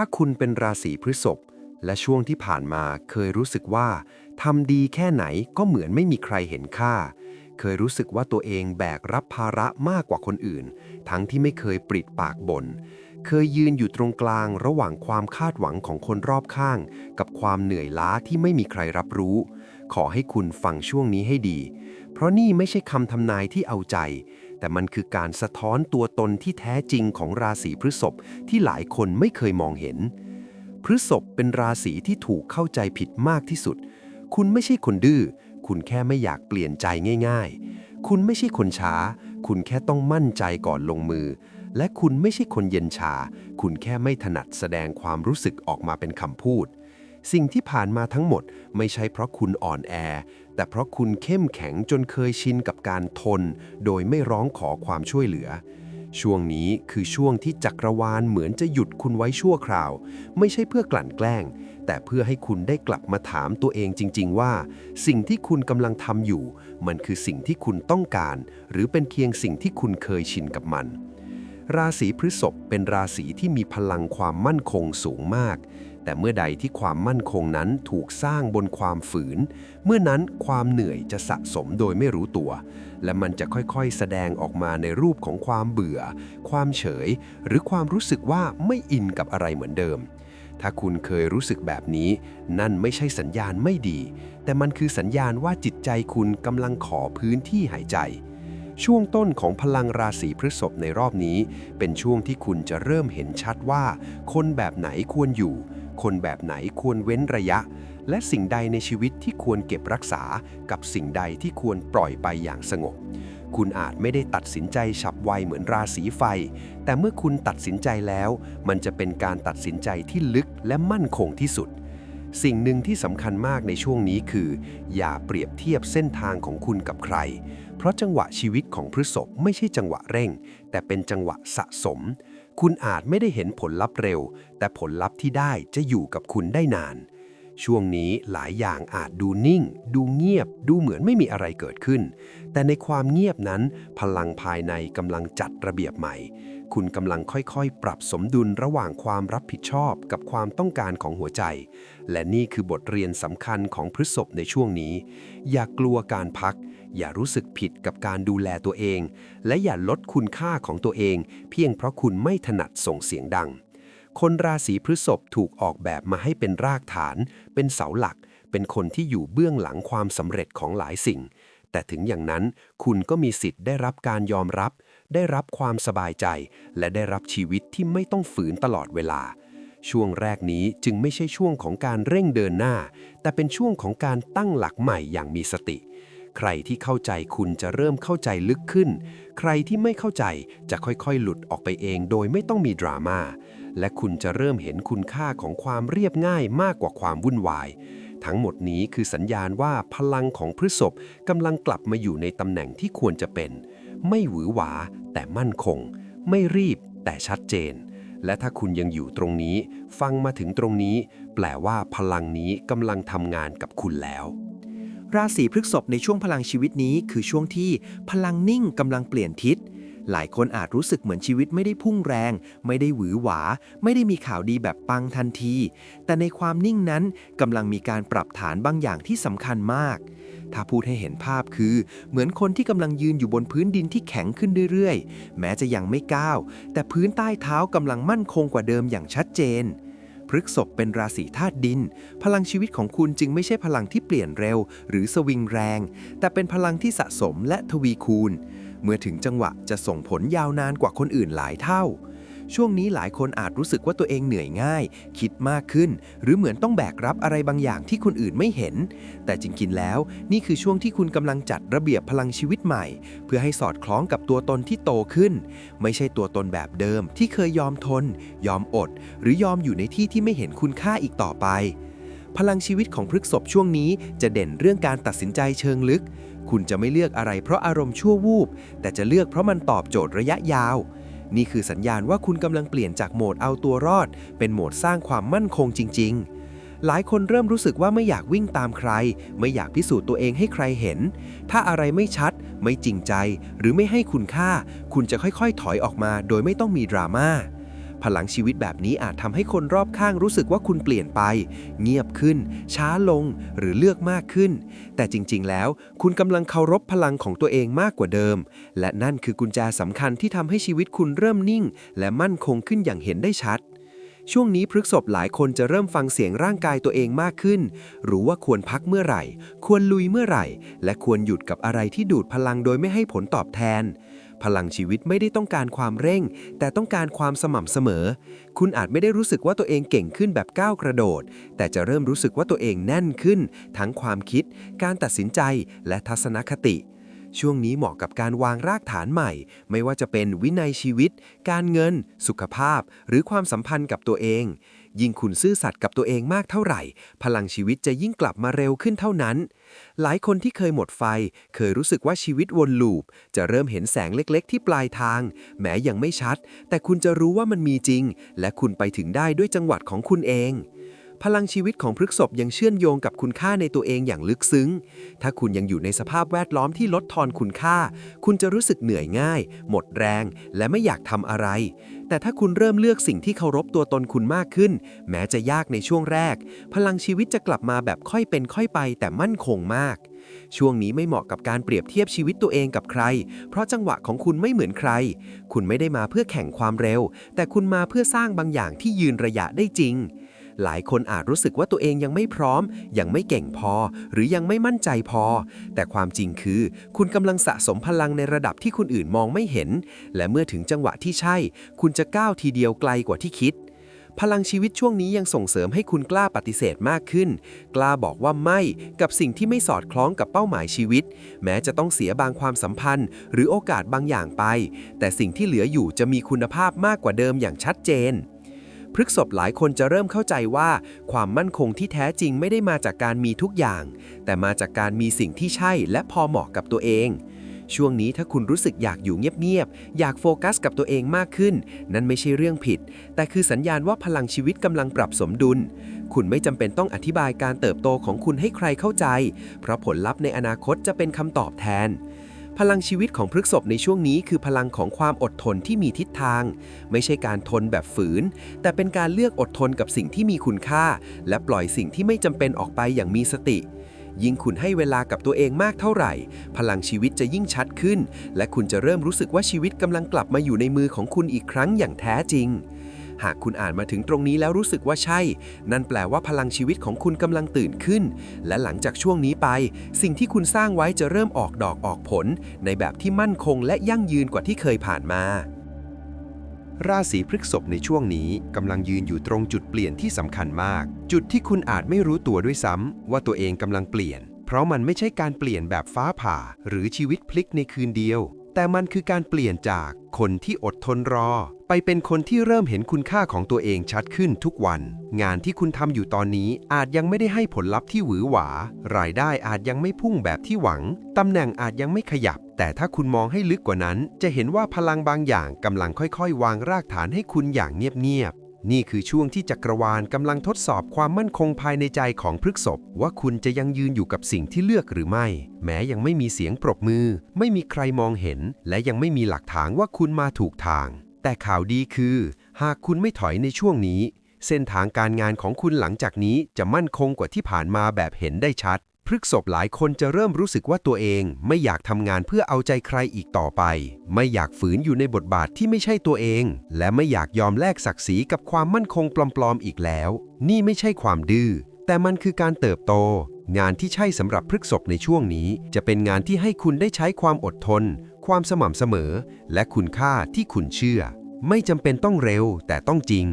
ถ้าคุณเป็นราศีพฤษภและช่วงที่ผ่านมาเคยรู้สึกว่าทำดีแค่ไหนก็เหมือนไม่มีใครเห็นค่า เคยรู้สึกว่าตัวเองแบกรับภาระมากกว่าคนอื่น ทั้งที่ไม่เคยปริดปากบน่นเคยยืนอยู่ตรงกลางระหว่างความคาดหวังของคนรอบข้าง กับความเหนื่อยล้าที่ไม่มีใครรับรู้ ขอให้คุณฟังช่วงนี้ให้ดี เพราะนี่ไม่ใช่คำทำนายที่เอาใจ แต่มันคือการสะท้อนตัวตนที่แท้จริงของราศีพฤษภที่หลายคนไม่เคยมองเห็น พฤษภเป็นราศีที่ถูกเข้าใจผิดมากที่สุด คุณไม่ใช่คนดื้อ คุณแค่ไม่อยากเปลี่ยนใจง่าย ๆ คุณไม่ใช่คนช้า คุณแค่ต้องมั่นใจก่อนลงมือ และคุณไม่ใช่คนเย็นชา คุณแค่ไม่ถนัดแสดงความรู้สึกออกมาเป็นคำพูด สิ่งที่ผ่านมาทั้งหมดไม่ใช่เพราะคุณอ่อนแอ แต่เพราะคุณเข้มแข็งจนเคยชินกับการทน โดยไม่ร้องขอความช่วยเหลือ ช่วงนี้คือช่วงที่จักรวาลเหมือนจะหยุดคุณไว้ชั่วคราว ไม่ใช่เพื่อกลั่นแกล้ง แต่เพื่อให้คุณได้กลับมาถามตัวเองจริง ๆ ว่า สิ่งที่คุณกำลังทำอยู่ มันคือสิ่งที่คุณต้องการ หรือเป็นเพียงสิ่งที่คุณเคยชินกับมันราศีพฤษภเป็นราศีที่มีพลังความมั่นคงสูงมาก แต่เมื่อใดที่ความมั่นคงนั้นถูกสร้างบนความฝืน เมื่อนั้นความเหนื่อยจะสะสมโดยไม่รู้ตัว และมันจะค่อยๆ แสดงออกมาในรูปของความเบื่อ ความเฉย หรือความรู้สึกว่าไม่อินกับอะไรเหมือนเดิม ถ้าคุณเคยรู้สึกแบบนี้ นั่นไม่ใช่สัญญาณไม่ดี แต่มันคือสัญญาณว่าจิตใจคุณกำลังขอพื้นที่หายใจช่วงต้นของพลังราศีพฤษภในรอบนี้ เป็นช่วงที่คุณจะเริ่มเห็นชัดว่า คนแบบไหนควรอยู่ คนแบบไหนควรเว้นระยะ และสิ่งใดในชีวิตที่ควรเก็บรักษา กับสิ่งใดที่ควรปล่อยไปอย่างสงบ คุณอาจไม่ได้ตัดสินใจฉับไวเหมือนราศีไฟ แต่เมื่อคุณตัดสินใจแล้ว มันจะเป็นการตัดสินใจที่ลึกและมั่นคงที่สุด สิ่งหนึ่งที่สำคัญมากในช่วงนี้คือ อย่าเปรียบเทียบเส้นทางของคุณกับใคร เพราะจังหวะชีวิตของพฤษภไม่ใช่จังหวะเร่ง แต่เป็นจังหวะสะสม คุณอาจไม่ได้เห็นผลลัพธ์เร็ว แต่ผลลัพธ์ที่ได้จะอยู่กับคุณได้นาน ช่วงนี้หลายอย่างอาจดูนิ่ง ดูเงียบ ดูเหมือนไม่มีอะไรเกิดขึ้น แต่ในความเงียบนั้น พลังภายในกำลังจัดระเบียบใหม่ คุณกำลังค่อยๆ ปรับสมดุลระหว่างความรับผิดชอบกับความต้องการของหัวใจ และนี่คือบทเรียนสำคัญของพฤษภในช่วงนี้ อย่ากลัวการพัก อย่ารู้สึกผิดกับการดูแลตัวเอง และอย่าลดคุณค่าของตัวเอง เพียงเพราะคุณไม่ถนัดส่งเสียงดัง คนราศีพฤษภถูกออกแบบมาให้เป็นรากฐาน เป็นเสาหลัก เป็นคนที่อยู่เบื้องหลังความสำเร็จของหลายสิ่ง แต่ถึงอย่างนั้นคุณก็มีสิทธิ์ได้รับการยอมรับ ได้รับความสบายใจ และได้รับชีวิตที่ไม่ต้องฝืนตลอดเวลาช่วงแรกนี้จึงไม่ใช่ช่วงของการเร่งเดินหน้า แต่เป็นช่วงของการตั้งหลักใหม่อย่างมีสติ ใครที่เข้าใจคุณจะเริ่มเข้าใจลึกขึ้น ใครที่ไม่เข้าใจจะค่อยๆ หลุดออกไปเองโดยไม่ต้องมีดราม่า และคุณจะเริ่มเห็นคุณค่าของความเรียบง่ายมากกว่าความวุ่นวาย ทั้งหมดนี้คือสัญญาณว่าพลังของพฤษภกำลังกลับมาอยู่ในตำแหน่งที่ควรจะเป็น ไม่หวือหวา แต่มั่นคง ไม่รีบ แต่ชัดเจนและถ้าคุณยังอยู่ตรงนี้ ฟังมาถึงตรงนี้ แปลว่าพลังนี้กำลังทำงานกับคุณแล้ว ราศีพฤษภในช่วงพลังชีวิตนี้คือช่วงที่พลังนิ่งกำลังเปลี่ยนทิศ หลายคนอาจรู้สึกเหมือนชีวิตไม่ได้พุ่งแรง ไม่ได้หวือหวา ไม่ได้มีข่าวดีแบบปังทันที แต่ในความนิ่งนั้นกำลังมีการปรับฐานบางอย่างที่สำคัญมาก ถ้าพูดให้เห็นภาพคือ เหมือนคนที่กำลังยืนอยู่บนพื้นดินที่แข็งขึ้นเรื่อยๆ แม้จะยังไม่ก้าว แต่พื้นใต้เท้ากำลังมั่นคงกว่าเดิมอย่างชัดเจน พฤกษภเป็นราศีธาตุดิน พลังชีวิตของคุณจึงไม่ใช่พลังที่เปลี่ยนเร็ว หรือสวิงแรง แต่เป็นพลังที่สะสมและทวีคูณ เมื่อถึงจังหวะจะส่งผลยาวนานกว่าคนอื่นหลายเท่า ช่วงนี้หลายคนอาจรู้สึกว่าตัวเองเหนื่อยง่าย คิดมากขึ้น หรือเหมือนต้องแบกรับอะไรบางอย่างที่คนอื่นไม่เห็น แต่จริงๆแล้ว นี่คือช่วงที่คุณกำลังจัดระเบียบพลังชีวิตใหม่ เพื่อให้สอดคล้องกับตัวตนที่โตขึ้น ไม่ใช่ตัวตนแบบเดิมที่เคยยอมทน ยอมอด หรือยอมอยู่ในที่ที่ไม่เห็นคุณค่าอีกต่อไป พลังชีวิตของพฤกษภช่วงนี้จะเด่นเรื่องการตัดสินใจเชิงลึก คุณจะไม่เลือกอะไรเพราะอารมณ์ชั่ววูบ แต่จะเลือกเพราะมันตอบโจทย์ระยะยาว นี่คือสัญญาณว่าคุณกำลังเปลี่ยนจากโหมดเอาตัวรอด เป็นโหมดสร้างความมั่นคงจริง ๆหลายคนเริ่มรู้สึกว่าไม่อยากวิ่งตามใคร ไม่อยากพิสูจน์ตัวเองให้ใครเห็น ถ้าอะไรไม่ชัด ไม่จริงใจ หรือไม่ให้คุณค่า คุณจะค่อยๆ ถอยออกมา โดยไม่ต้องมีดราม่า พลังชีวิตแบบนี้อาจทำให้คนรอบข้างรู้สึกว่าคุณเปลี่ยนไป เงียบขึ้น ช้าลงหรือเลือกมากขึ้น แต่จริงๆ แล้ว คุณกำลังเคารพพลังของตัวเองมากกว่าเดิม และนั่นคือกุญแจสำคัญที่ทำให้ชีวิตคุณเริ่มนิ่ง และมั่นคงขึ้นอย่างเห็นได้ชัดช่วงนี้พฤกษบหลายคนจะเริ่มฟังเสียงร่างกายตัวเองมากขึ้น รู้ว่าควรพักเมื่อไหร่ ควรลุยเมื่อไหร่ และควรหยุดกับอะไรที่ดูดพลังโดยไม่ให้ผลตอบแทน พลังชีวิตไม่ได้ต้องการความเร่ง แต่ต้องการความสม่ำเสมอ คุณอาจไม่ได้รู้สึกว่าตัวเองเก่งขึ้นแบบก้าวกระโดด แต่จะเริ่มรู้สึกว่าตัวเองแน่นขึ้น ทั้งความคิด การตัดสินใจและทัศนคติ ช่วงนี้เหมาะกับการวางรากฐานใหม่ ไม่ว่าจะเป็นวินัยชีวิต การเงิน สุขภาพ หรือความสัมพันธ์กับตัวเอง ยิ่งคุณซื่อสัตย์กับตัวเองมากเท่าไหร่ พลังชีวิตจะยิ่งกลับมาเร็วขึ้นเท่านั้น หลายคนที่เคยหมดไฟ เคยรู้สึกว่าชีวิตวนลูป จะเริ่มเห็นแสงเล็กๆ ที่ปลายทาง แม้ยังไม่ชัด แต่คุณจะรู้ว่ามันมีจริง และคุณไปถึงได้ด้วยจังหวัดของคุณเองพลังชีวิตของพฤกษบยังเชื่อมโยงกับคุณค่าในตัวเองอย่างลึกซึ้ง ถ้าคุณยังอยู่ในสภาพแวดล้อมที่ลดทอนคุณค่า คุณจะรู้สึกเหนื่อยง่าย หมดแรง และไม่อยากทำอะไร แต่ถ้าคุณเริ่มเลือกสิ่งที่เคารพตัวตนคุณมากขึ้น แม้จะยากในช่วงแรก พลังชีวิตจะกลับมาแบบค่อยเป็นค่อยไป แต่มั่นคงมาก ช่วงนี้ไม่เหมาะกับการเปรียบเทียบชีวิตตัวเองกับใคร เพราะจังหวะของคุณไม่เหมือนใคร คุณไม่ได้มาเพื่อแข่งความเร็ว แต่คุณมาเพื่อสร้างบางอย่างที่ยืนระยะได้จริง หลายคนอาจรู้สึกว่าตัวเองยังไม่พร้อม ยังไม่เก่งพอ หรือยังไม่มั่นใจพอ แต่ความจริงคือ คุณกำลังสะสมพลังในระดับที่คนอื่นมองไม่เห็น และเมื่อถึงจังหวะที่ใช่ คุณจะก้าวทีเดียวไกลกว่าที่คิดพลังชีวิตช่วงนี้ยังส่งเสริมให้คุณกล้าปฏิเสธมากขึ้น กล้าบอกว่าไม่กับสิ่งที่ไม่สอดคล้องกับเป้าหมายชีวิต แม้จะต้องเสียบางความสัมพันธ์ หรือโอกาสบางอย่างไป แต่สิ่งที่เหลืออยู่จะมีคุณภาพมากกว่าเดิมอย่างชัดเจน พฤกษบหลายคนจะเริ่มเข้าใจว่า ความมั่นคงที่แท้จริงไม่ได้มาจากการมีทุกอย่าง แต่มาจากการมีสิ่งที่ใช่และพอเหมาะกับตัวเอง ช่วงนี้ถ้าคุณรู้สึกอยากอยู่เงียบๆ อยากโฟกัสกับตัวเองมากขึ้น นั่นไม่ใช่เรื่องผิด แต่คือสัญญาณว่าพลังชีวิตกำลังปรับสมดุล คุณไม่จำเป็นต้องอธิบายการเติบโตของคุณให้ใครเข้าใจ เพราะผลลัพธ์ในอนาคตจะเป็นคำตอบแทน พลังชีวิตของพฤกษบในช่วงนี้คือพลังของความอดทนที่มีทิศทาง ไม่ใช่การทนแบบฝืน แต่เป็นการเลือกอดทนกับสิ่งที่มีคุณค่า และปล่อยสิ่งที่ไม่จำเป็นออกไปอย่างมีสติ ยิ่งคุณให้เวลากับตัวเองมากเท่าไหร่ พลังชีวิตจะยิ่งชัดขึ้น และคุณจะเริ่มรู้สึกว่าชีวิตกำลังกลับมาอยู่ในมือของคุณอีกครั้งอย่างแท้จริง หากคุณอ่านมาถึงตรงนี้แล้วรู้สึกว่าใช่ นั่นแปลว่าพลังชีวิตของคุณกำลังตื่นขึ้น และหลังจากช่วงนี้ไป สิ่งที่คุณสร้างไว้จะเริ่มออกดอกออกผล ในแบบที่มั่นคงและยั่งยืนกว่าที่เคยผ่านมา ราศีพฤษภในช่วงนี้กำลังยืนอยู่ตรงจุดเปลี่ยนที่สำคัญมาก จุดที่คุณอาจไม่รู้ตัวด้วยซ้ำว่าตัวเองกำลังเปลี่ยน เพราะมันไม่ใช่การเปลี่ยนแบบฟ้าผ่า หรือชีวิตพลิกในคืนเดียว แต่มันคือการเปลี่ยนจากคนที่อดทนรอ ไปเป็นคนที่เริ่มเห็นคุณค่าของตัวเองชัดขึ้นทุกวัน งานที่คุณทำอยู่ตอนนี้อาจยังไม่ได้ให้ผลลัพธ์ที่หวือหวา รายได้อาจยังไม่พุ่งแบบที่หวัง ตำแหน่งอาจยังไม่ขยับ แต่ถ้าคุณมองให้ลึกกว่านั้น จะเห็นว่าพลังบางอย่างกำลังค่อยๆ วางรากฐานให้คุณอย่างเงียบๆ นี่คือช่วงที่จักรวาลกำลังทดสอบความมั่นคงภายในใจของพฤกษบว่าคุณจะยังยืนอยู่กับสิ่งที่เลือกหรือไม่ แม้ยังไม่มีเสียงปรบมือ ไม่มีใครมองเห็น และยังไม่มีหลักฐานว่าคุณมาถูกทาง แต่ข่าวดีคือ หากคุณไม่ถอยในช่วงนี้ เส้นทางการงานของคุณหลังจากนี้จะมั่นคงกว่าที่ผ่านมาแบบเห็นได้ชัด พฤกษบหลายคนจะเริ่มรู้สึกว่าตัวเองไม่อยากทำงานเพื่อเอาใจใครอีกต่อไป ไม่อยากฝืนอยู่ในบทบาทที่ไม่ใช่ตัวเอง และไม่อยากยอมแลกศักดิ์ศรีกับความมั่นคงปลอมๆอีกแล้ว นี่ไม่ใช่ความดื้อแต่มันคือการเติบโต งานที่ใช่สำหรับพฤกษบในช่วงนี้ จะเป็นงานที่ให้คุณได้ใช้ความอดทน ความสม่ำเสมอ และคุณค่าที่คุณเชื่อ ไม่จำเป็นต้องเร็วแต่ต้องจริง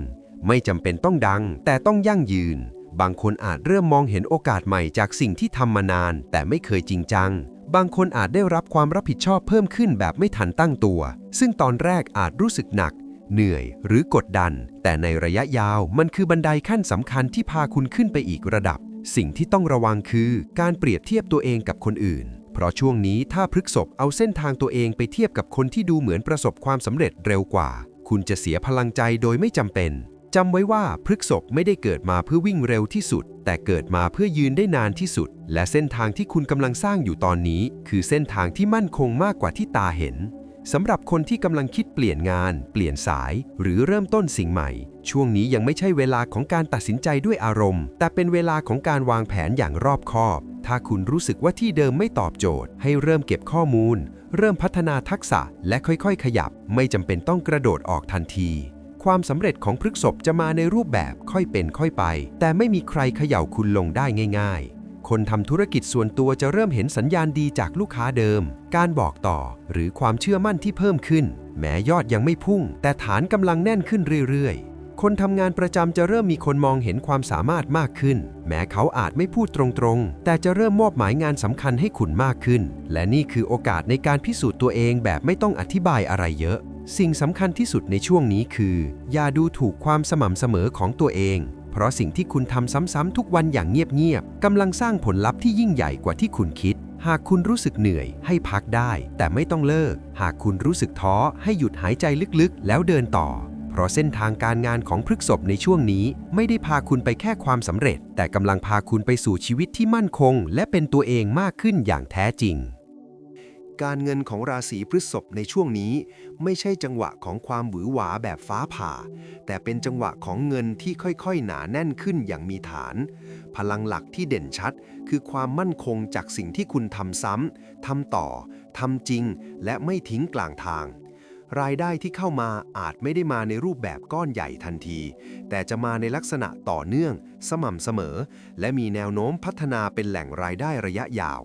ไม่จำเป็นต้องดัง แต่ต้องยั่งยืน บางคนอาจเริ่มมองเห็นโอกาสใหม่จากสิ่งที่ทำมานาน แต่ไม่เคยจริงจัง บางคนอาจได้รับความรับผิดชอบเพิ่มขึ้นแบบไม่ทันตั้งตัว ซึ่งตอนแรกอาจรู้สึกหนัก เหนื่อยหรือกดดัน แต่ในระยะยาวมันคือบันไดขั้นสำคัญที่พาคุณขึ้นไปอีกระดับ สิ่งที่ต้องระวังคือการเปรียบเทียบตัวเองกับคนอื่น เพราะช่วงนี้ถ้าพฤกษบเอาเส้นทางตัวเองไปเทียบกับคนที่ดูเหมือนประสบความสำเร็จเร็วกว่า คุณจะเสียพลังใจโดยไม่จำเป็น จำไว้ว่าพฤกษบไม่ได้เกิดมาเพื่อวิ่งเร็วที่สุด แต่เกิดมาเพื่อยืนได้นานที่สุด และเส้นทางที่คุณกำลังสร้างอยู่ตอนนี้ คือเส้นทางที่มั่นคงมากกว่าที่ตาเห็นสำหรับคนที่กำลังคิดเปลี่ยนงาน เปลี่ยนสาย หรือเริ่มต้นสิ่งใหม่ ช่วงนี้ยังไม่ใช่เวลาของการตัดสินใจด้วยอารมณ์ แต่เป็นเวลาของการวางแผนอย่างรอบคอบ ถ้าคุณรู้สึกว่าที่เดิมไม่ตอบโจทย์ ให้เริ่มเก็บข้อมูล เริ่มพัฒนาทักษะและค่อยๆ ขยับ ไม่จำเป็นต้องกระโดดออกทันที ความสำเร็จของพฤกษบจะมาในรูปแบบค่อยเป็นค่อยไป แต่ไม่มีใครเขย่าคุณลงได้ง่าย ๆ คนทำธุรกิจส่วนตัวจะเริ่มเห็นสัญญาณดีจากลูกค้าเดิม การบอกต่อหรือความเชื่อมั่นที่เพิ่มขึ้น แม้ยอดยังไม่พุ่ง แต่ฐานกำลังแน่นขึ้นเรื่อยๆคนทำงานประจำจะเริ่มมีคนมองเห็นความสามารถมากขึ้น แม้เขาอาจไม่พูดตรงๆ แต่จะเริ่มมอบหมายงานสำคัญให้คุณมากขึ้น และนี่คือโอกาสในการพิสูจน์ตัวเองแบบไม่ต้องอธิบายอะไรเยอะ สิ่งสำคัญที่สุดในช่วงนี้คือ อย่าดูถูกความสม่ำเสมอของตัวเอง เพราะสิ่งที่คุณทำซ้ำๆทุกวันอย่างเงียบๆกำลังสร้างผลลัพธ์ที่ยิ่งใหญ่กว่าที่คุณคิด หากคุณรู้สึกเหนื่อยให้พักได้ แต่ไม่ต้องเลิก หากคุณรู้สึกท้อให้หยุดหายใจลึกๆ แล้วเดินต่อ เพราะเส้นทางการงานของพฤกษบในช่วงนี้ไม่ได้พาคุณไปแค่ความสำเร็จ แต่กำลังพาคุณไปสู่ชีวิตที่มั่นคง และเป็นตัวเองมากขึ้นอย่างแท้จริง การเงินของราศีพฤษภในช่วงนี้ ไม่ใช่จังหวะของความหวือหวาแบบฟ้าผ่า แต่เป็นจังหวะของเงินที่ค่อยๆ หนาแน่นขึ้นอย่างมีฐาน พลังหลักที่เด่นชัด คือความมั่นคงจากสิ่งที่คุณทำซ้ำทำต่อทำจริง และไม่ทิ้งกลางทาง รายได้ที่เข้ามาอาจไม่ได้มาในรูปแบบก้อนใหญ่ทันที แต่จะมาในลักษณะต่อเนื่อง สม่ำเสมอ และมีแนวโน้มพัฒนาเป็นแหล่งรายได้ระยะยาว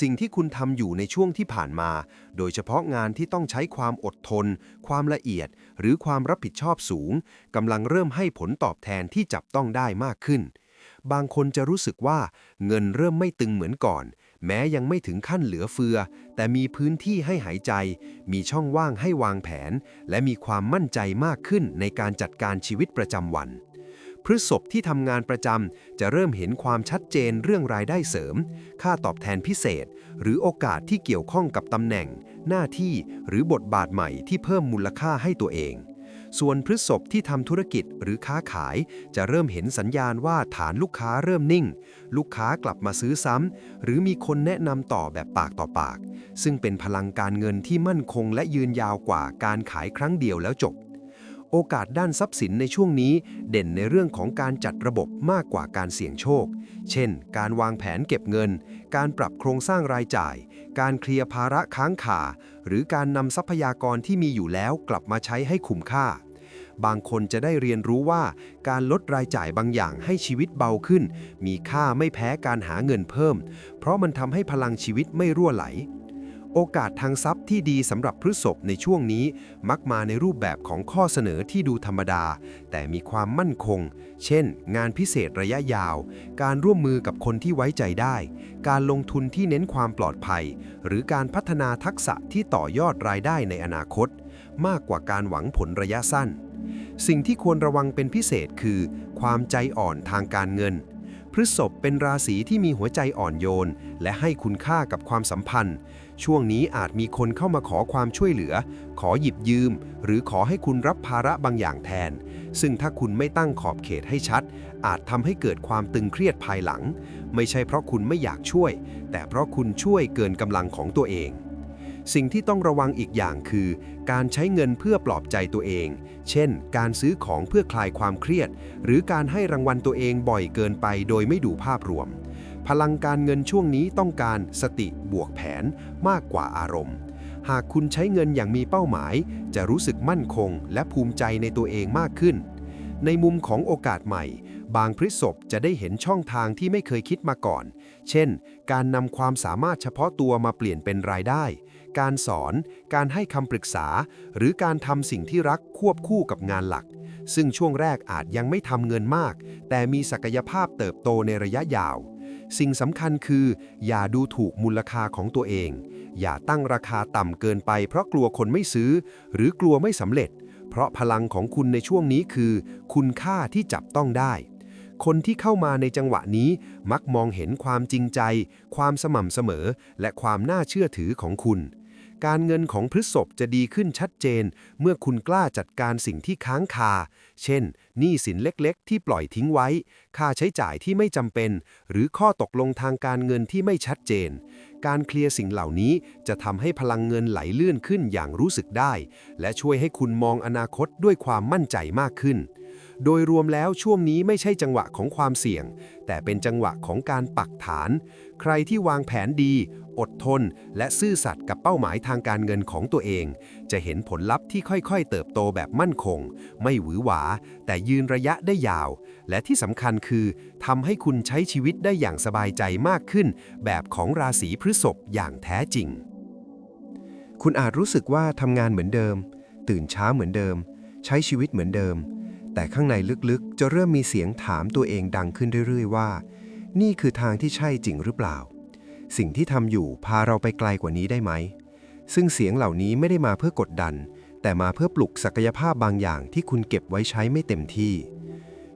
สิ่งที่คุณทำอยู่ในช่วงที่ผ่านมา โดยเฉพาะงานที่ต้องใช้ความอดทน ความละเอียด หรือความรับผิดชอบสูงกำลังเริ่มให้ผลตอบแทนที่จับต้องได้มากขึ้น บางคนจะรู้สึกว่าเงินเริ่มไม่ตึงเหมือนก่อน แม้ยังไม่ถึงขั้นเหลือเฟือ แต่มีพื้นที่ให้หายใจ มีช่องว่างให้วางแผน และมีความมั่นใจมากขึ้นในการจัดการชีวิตประจำวัน พฤษภที่ทำงานประจำจะเริ่มเห็นความชัดเจนเรื่องรายได้เสริม ค่าตอบแทนพิเศษ หรือโอกาสที่เกี่ยวข้องกับตำแหน่ง หน้าที่หรือบทบาทใหม่ที่เพิ่มมูลค่าให้ตัวเองส่วนพฤษภที่ทำธุรกิจหรือค้าขาย จะเริ่มเห็นสัญญาณว่าฐานลูกค้าเริ่มนิ่ง ลูกค้ากลับมาซื้อซ้ำ หรือมีคนแนะนำต่อแบบปากต่อปาก ซึ่งเป็นพลังการเงินที่มั่นคงและยืนยาวกว่าการขายครั้งเดียวแล้วจบ โอกาสด้านทรัพย์สินในช่วงนี้ เด่นในเรื่องของการจัดระบบมากกว่าการเสี่ยงโชค เช่น การวางแผนเก็บเงิน การปรับโครงสร้างรายจ่าย การเคลียร์ภาระค้างคาหรือการนำทรัพยากรที่มีอยู่แล้วกลับมาใช้ให้คุ้มค่า บางคนจะได้เรียนรู้ว่า การลดรายจ่ายบางอย่างให้ชีวิตเบาขึ้น มีค่าไม่แพ้การหาเงินเพิ่ม เพราะมันทำให้พลังชีวิตไม่รั่วไหล โอกาสทางทรัพย์ที่ดีสำหรับพฤษภในช่วงนี้มักมาในรูปแบบของข้อเสนอที่ดูธรรมดา แต่มีความมั่นคง เช่น งานพิเศษระยะยาว การร่วมมือกับคนที่ไว้ใจได้ การลงทุนที่เน้นความปลอดภัย หรือการพัฒนาทักษะที่ต่อยอดรายได้ในอนาคต มากกว่าการหวังผลระยะสั้น สิ่งที่ควรระวังเป็นพิเศษคือ ความใจอ่อนทางการเงินพฤษภเป็นราศีที่มีหัวใจอ่อนโยน และให้คุณค่ากับความสัมพันธ์ ช่วงนี้อาจมีคนเข้ามาขอความช่วยเหลือ ขอหยิบยืม หรือขอให้คุณรับภาระบางอย่างแทน ซึ่งถ้าคุณไม่ตั้งขอบเขตให้ชัด อาจทำให้เกิดความตึงเครียดภายหลัง ไม่ใช่เพราะคุณไม่อยากช่วย แต่เพราะคุณช่วยเกินกำลังของตัวเองสิ่งที่ต้องระวังอีกอย่างคือ การใช้เงินเพื่อปลอบใจตัวเอง เช่น การซื้อของเพื่อคลายความเครียด หรือการให้รางวัลตัวเองบ่อยเกินไปโดยไม่ดูภาพรวม พลังการเงินช่วงนี้ต้องการสติบวกแผนมากกว่าอารมณ์ หากคุณใช้เงินอย่างมีเป้าหมาย จะรู้สึกมั่นคงและภูมิใจในตัวเองมากขึ้น ในมุมของโอกาสใหม่ บางพฤษภจะได้เห็นช่องทางที่ไม่เคยคิดมาก่อน เช่น การนำความสามารถเฉพาะตัวมาเปลี่ยนเป็นรายได้ การสอน การให้คำปรึกษา หรือการทำสิ่งที่รักควบคู่กับงานหลักซึ่งช่วงแรกอาจยังไม่ทำเงินมาก แต่มีศักยภาพเติบโตในระยะยาว สิ่งสำคัญคือ อย่าดูถูกมูลค่าของตัวเอง อย่าตั้งราคาต่ำเกินไป เพราะกลัวคนไม่ซื้อ หรือกลัวไม่สำเร็จ เพราะพลังของคุณในช่วงนี้คือ คุณค่าที่จับต้องได้ คนที่เข้ามาในจังหวะนี้มักมองเห็นความจริงใจ ความสม่ำเสมอ และความน่าเชื่อถือของคุณ การเงินของพฤษภจะดีขึ้นชัดเจน เมื่อคุณกล้าจัดการสิ่งที่ค้างคา เช่น หนี้สินเล็กๆ ที่ปล่อยทิ้งไว้ ค่าใช้จ่ายที่ไม่จำเป็น หรือข้อตกลงทางการเงินที่ไม่ชัดเจน การเคลียร์สิ่งเหล่านี้จะทำให้พลังเงินไหลเลื่อนขึ้นอย่างรู้สึกได้ และช่วยให้คุณมองอนาคตด้วยความมั่นใจมากขึ้น โดยรวมแล้วช่วงนี้ไม่ใช่จังหวะของความเสี่ยง แต่เป็นจังหวะของการปักฐาน ใครที่วางแผนดี อดทน และซื่อสัตย์กับเป้าหมายทางการเงินของตัวเอง จะเห็นผลลัพธ์ที่ค่อยๆ เติบโตแบบมั่นคง ไม่หวือหวา แต่ยืนระยะได้ยาว และที่สำคัญคือทำให้คุณใช้ชีวิตได้อย่างสบายใจมากขึ้น แบบของราศีพฤษภอย่างแท้จริง คุณอาจรู้สึกว่าทำงานเหมือนเดิม ตื่นเช้าเหมือนเดิม ใช้ชีวิตเหมือนเดิม แต่ข้างในลึกๆ จะเริ่มมีเสียงถามตัวเองดังขึ้นเรื่อยๆ ว่า นี่คือทางที่ใช่จริงหรือเปล่า สิ่งที่ทำอยู่พาเราไปไกลกว่านี้ได้ไหม ซึ่งเสียงเหล่านี้ไม่ได้มาเพื่อกดดัน แต่มาเพื่อปลุกศักยภาพบางอย่างที่คุณเก็บไว้ใช้ไม่เต็มที่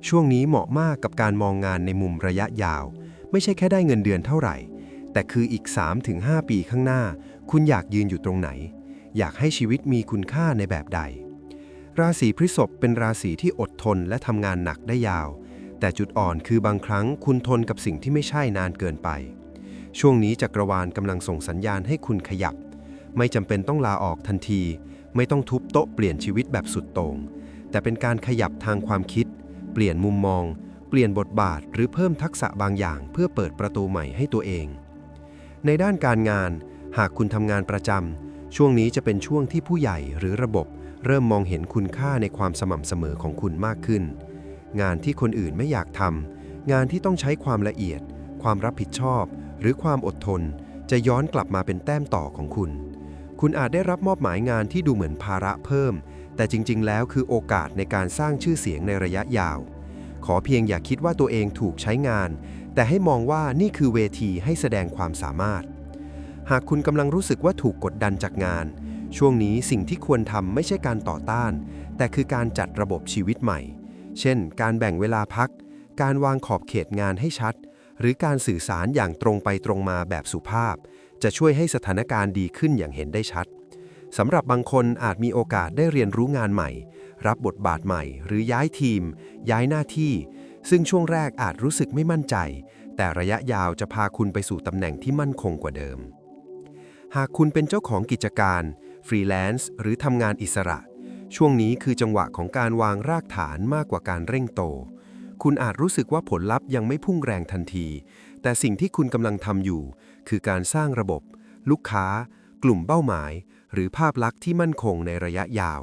ช่วงนี้เหมาะมากกับการมองงานในมุมระยะยาว ไม่ใช่แค่ได้เงินเดือนเท่าไหร่ แต่คืออีก 3-5 ปีข้างหน้า คุณอยากยืนอยู่ตรงไหน อยากให้ชีวิตมีคุณค่าในแบบใด ราศีพฤษภเป็นราศีที่อดทนและทำงานหนักได้ยาว แต่จุดอ่อนคือบางครั้งคุณทนกับสิ่งที่ไม่ใช่นานเกินไป ช่วงนี้จักรวาลกำลังส่งสัญญาณให้คุณขยับ ไม่จำเป็นต้องลาออกทันที ไม่ต้องทุบโต๊ะเปลี่ยนชีวิตแบบสุดโต่งแต่เป็นการขยับทางความคิด เปลี่ยนมุมมอง เปลี่ยนบทบาท หรือเพิ่มทักษะบางอย่าง เพื่อเปิดประตูใหม่ให้ตัวเอง ในด้านการงาน หากคุณทำงานประจำ ช่วงนี้จะเป็นช่วงที่ผู้ใหญ่หรือระบบ เริ่มมองเห็นคุณค่าในความสม่ำเสมอของคุณมากขึ้น งานที่คนอื่นไม่อยากทำงานที่ต้องใช้ความละเอียด ความรับผิดชอบ หรือความอดทน จะย้อนกลับมาเป็นแต้มต่อของคุณ คุณอาจได้รับมอบหมายงานที่ดูเหมือนภาระเพิ่ม แต่จริง ๆ แล้วคือโอกาสในการสร้างชื่อเสียงในระยะยาว ขอเพียงอย่าคิดว่าตัวเองถูกใช้งาน แต่ให้มองว่านี่คือเวทีให้แสดงความสามารถ หากคุณกำลังรู้สึกว่าถูกกดดันจากงาน ช่วงนี้สิ่งที่ควรทำไม่ใช่การต่อต้าน แต่คือการจัดระบบชีวิตใหม่ เช่น การแบ่งเวลาพัก การวางขอบเขตงานให้ชัด หรือการสื่อสารอย่างตรงไปตรงมาแบบสุภาพ จะช่วยให้สถานการณ์ดีขึ้นอย่างเห็นได้ชัดสำหรับบางคนอาจมีโอกาสได้เรียนรู้งานใหม่ รับบทบาทใหม่ หรือย้ายทีม ย้ายหน้าที่ ซึ่งช่วงแรกอาจรู้สึกไม่มั่นใจ แต่ระยะยาวจะพาคุณไปสู่ตำแหน่งที่มั่นคงกว่าเดิม หากคุณเป็นเจ้าของกิจการ ฟรีแลนซ์หรือทำงานอิสระ ช่วงนี้คือจังหวะของการวางรากฐานมากกว่าการเร่งโต คุณอาจรู้สึกว่าผลลัพธ์ยังไม่พุ่งแรงทันที แต่สิ่งที่คุณกำลังทำอยู่ คือการสร้างระบบ ลูกค้า กลุ่มเป้าหมาย หรือภาพลักษณ์ที่มั่นคงในระยะยาว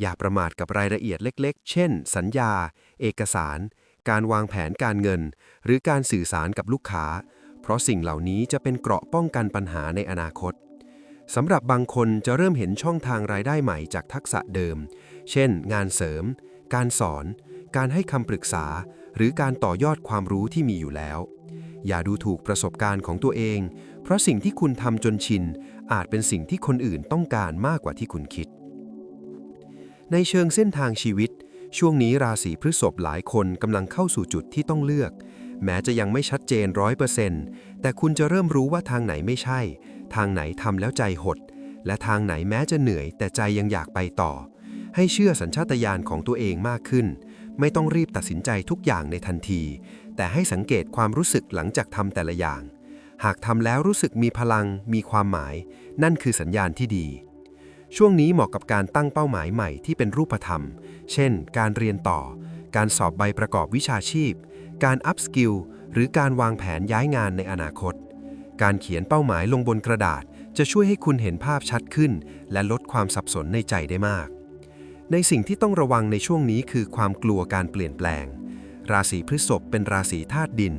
อย่าประมาทกับรายละเอียดเล็ก ๆ เช่น สัญญา เอกสาร การวางแผนการเงิน หรือการสื่อสารกับลูกค้า เพราะสิ่งเหล่านี้จะเป็นเกราะป้องกันปัญหาในอนาคตสำหรับบางคนจะเริ่มเห็นช่องทางรายได้ใหม่จากทักษะเดิม เช่น งานเสริม การสอน การให้คำปรึกษา หรือการต่อยอดความรู้ที่มีอยู่แล้ว อย่าดูถูกประสบการณ์ของตัวเอง เพราะสิ่งที่คุณทำจนชิน อาจเป็นสิ่งที่คนอื่นต้องการมากกว่าที่คุณคิด ในเชิงเส้นทางชีวิต ช่วงนี้ราศีพฤษภหลายคนกำลังเข้าสู่จุดที่ต้องเลือก แม้จะยังไม่ชัดเจนร้อยเปอร์เซ็นต์แต่คุณจะเริ่มรู้ว่าทางไหนไม่ใช่ ทางไหนทำแล้วใจหด และทางไหนแม้จะเหนื่อย แต่ใจยังอยากไปต่อ ให้เชื่อสัญชาตญาณของตัวเองมากขึ้น ไม่ต้องรีบตัดสินใจทุกอย่างในทันที แต่ให้สังเกตความรู้สึกหลังจากทำแต่ละอย่าง หากทำแล้วรู้สึกมีพลัง มีความหมาย นั่นคือสัญญาณที่ดีช่วงนี้เหมาะกับการตั้งเป้าหมายใหม่ที่เป็นรูปธรรม เช่น การเรียนต่อ การสอบใบประกอบวิชาชีพ การอัพสกิลหรือการวางแผนย้ายงานในอนาคต การเขียนเป้าหมายลงบนกระดาษ จะช่วยให้คุณเห็นภาพชัดขึ้น และลดความสับสนในใจได้มาก ในสิ่งที่ต้องระวังในช่วงนี้คือความกลัวการเปลี่ยนแปลง ราศีพฤษภเป็นราศีธาตุดิน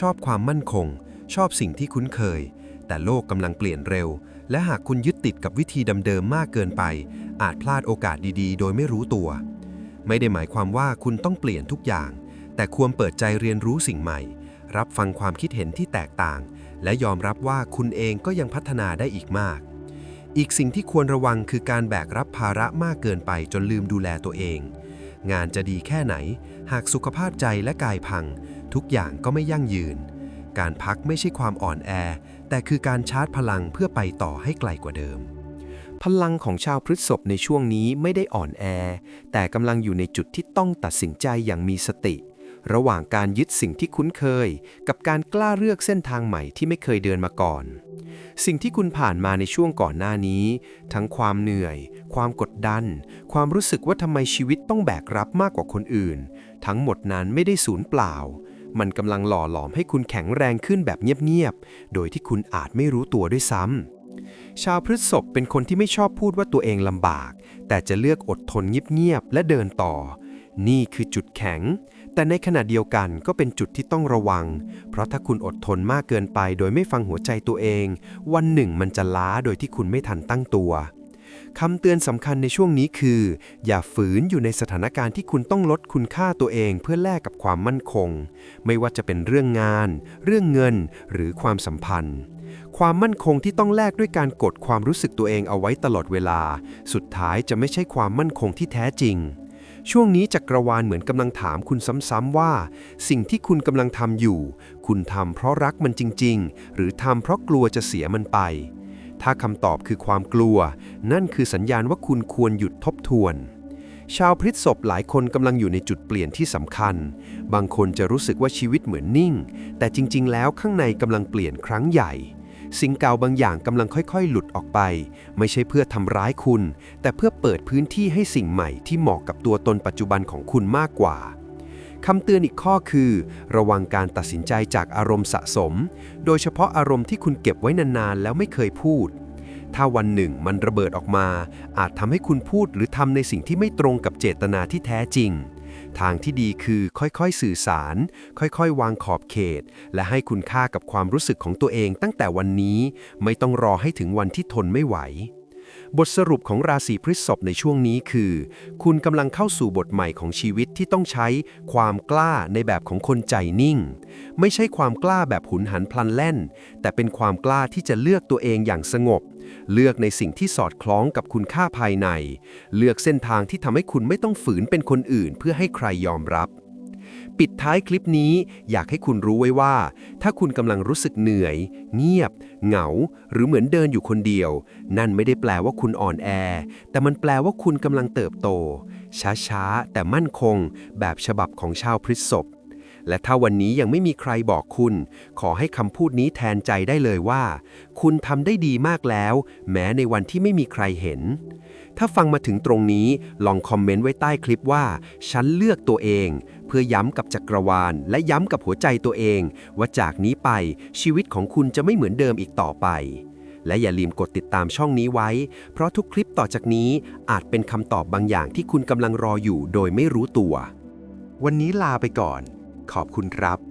ชอบความมั่นคง ชอบสิ่งที่คุ้นเคย แต่โลกกำลังเปลี่ยนเร็ว และหากคุณยึดติดกับวิธีเดิมๆมากเกินไป อาจพลาดโอกาสดีๆ โดยไม่รู้ตัว ไม่ได้หมายความว่าคุณต้องเปลี่ยนทุกอย่าง แต่ควรเปิดใจเรียนรู้สิ่งใหม่ รับฟังความคิดเห็นที่แตกต่าง และยอมรับว่าคุณเองก็ยังพัฒนาได้อีกมาก อีกสิ่งที่ควรระวังคือการแบกรับภาระมากเกินไปจนลืมดูแลตัวเอง งานจะดีแค่ไหน หากสุขภาพใจและกายพัง ทุกอย่างก็ไม่ยั่งยืน การพักไม่ใช่ความอ่อนแอ แต่คือการชาร์จพลังเพื่อไปต่อให้ไกลกว่าเดิมพลังของชาวพฤษภในช่วงนี้ไม่ได้อ่อนแอ แต่กำลังอยู่ในจุดที่ต้องตัดสินใจอย่างมีสติ ระหว่างการยึดสิ่งที่คุ้นเคย กับการกล้าเลือกเส้นทางใหม่ที่ไม่เคยเดินมาก่อน สิ่งที่คุณผ่านมาในช่วงก่อนหน้านี้ ทั้งความเหนื่อย ความกดดัน ความรู้สึกว่าทำไมชีวิตต้องแบกรับมากกว่าคนอื่น ทั้งหมดนั้นไม่ได้สูญเปล่า มันกำลังหล่อหลอมให้คุณแข็งแรงขึ้นแบบเงียบๆ โดยที่คุณอาจไม่รู้ตัวด้วยซ้ำชาวพฤษภเป็นคนที่ไม่ชอบพูดว่าตัวเองลำบาก แต่จะเลือกอดทนเงียบๆและเดินต่อ นี่คือจุดแข็ง แต่ในขณะเดียวกันก็เป็นจุดที่ต้องระวัง เพราะถ้าคุณอดทนมากเกินไป โดยไม่ฟังหัวใจตัวเอง วันหนึ่งมันจะล้าโดยที่คุณไม่ทันตั้งตัวคำเตือนสำคัญในช่วงนี้คือ อย่าฝืนอยู่ในสถานการณ์ที่คุณต้องลดคุณค่าตัวเองเพื่อแลกกับความมั่นคง ไม่ว่าจะเป็นเรื่องงาน เรื่องเงิน หรือความสัมพันธ์ ความมั่นคงที่ต้องแลกด้วยการกดความรู้สึกตัวเองเอาไว้ตลอดเวลา สุดท้ายจะไม่ใช่ความมั่นคงที่แท้จริง ช่วงนี้จักรวาลเหมือนกำลังถามคุณซ้ำๆว่า สิ่งที่คุณกำลังทำอยู่ คุณทำเพราะรักมันจริง ๆ หรือทำเพราะกลัวจะเสียมันไป ถ้าคำตอบคือความกลัว นั่นคือสัญญาณว่าคุณควรหยุดทบทวน ชาวพฤษภหลายคนกำลังอยู่ในจุดเปลี่ยนที่สำคัญ บางคนจะรู้สึกว่าชีวิตเหมือนนิ่ง แต่จริง ๆ แล้วข้างในกำลังเปลี่ยนครั้งใหญ่ สิ่งเก่าบางอย่างกำลังค่อยๆ หลุดออกไป ไม่ใช่เพื่อทำร้ายคุณ แต่เพื่อเปิดพื้นที่ให้สิ่งใหม่ที่เหมาะกับตัวตนปัจจุบันของคุณมากกว่าคำเตือนอีกข้อคือ ระวังการตัดสินใจจากอารมณ์สะสม โดยเฉพาะอารมณ์ที่คุณเก็บไว้นานๆ แล้วไม่เคยพูด ถ้าวันหนึ่งมันระเบิดออกมา อาจทำให้คุณพูดหรือทำในสิ่งที่ไม่ตรงกับเจตนาที่แท้จริง ทางที่ดีคือค่อยๆสื่อสาร ค่อยๆ วางขอบเขต และให้คุณค่ากับความรู้สึกของตัวเองตั้งแต่วันนี้ ไม่ต้องรอให้ถึงวันที่ทนไม่ไหว บทสรุปของราศีพฤษภในช่วงนี้คือ คุณกำลังเข้าสู่บทใหม่ของชีวิตที่ต้องใช้ความกล้าในแบบของคนใจนิ่ง ไม่ใช่ความกล้าแบบหุนหันพลันแล่น แต่เป็นความกล้าที่จะเลือกตัวเองอย่างสงบ เลือกในสิ่งที่สอดคล้องกับคุณค่าภายใน เลือกเส้นทางที่ทำให้คุณไม่ต้องฝืนเป็นคนอื่น เพื่อให้ใครยอมรับ ปิดท้ายคลิปนี้อยากให้คุณรู้ไว้ว่า ถ้าคุณกำลังรู้สึกเหนื่อย เงียบ เหงา หรือเหมือนเดินอยู่คนเดียว นั่นไม่ได้แปลว่าคุณอ่อนแอ แต่มันแปลว่าคุณกำลังเติบโต ช้าๆ แต่มั่นคง แบบฉบับของชาวพฤษภ และถ้าวันนี้ยังไม่มีใครบอกคุณ ขอให้คำพูดนี้แทนใจได้เลยว่า คุณทำได้ดีมากแล้ว แม้ในวันที่ไม่มีใครเห็น ถ้าฟังมาถึงตรงนี้ลองคอมเมนต์ไว้ใต้คลิปว่า ฉันเลือกตัวเอง เพื่อย้ำกับจักรวาล และย้ำกับหัวใจตัวเอง ว่าจากนี้ไปชีวิตของคุณจะไม่เหมือนเดิมอีกต่อไปและอย่าลืมกดติดตามช่องนี้ไว้ เพราะทุกคลิปต่อจากนี้อาจเป็นคำตอบบางอย่างที่คุณกำลังรออยู่โดยไม่รู้ตัว วันนี้ลาไปก่อน ขอบคุณครับ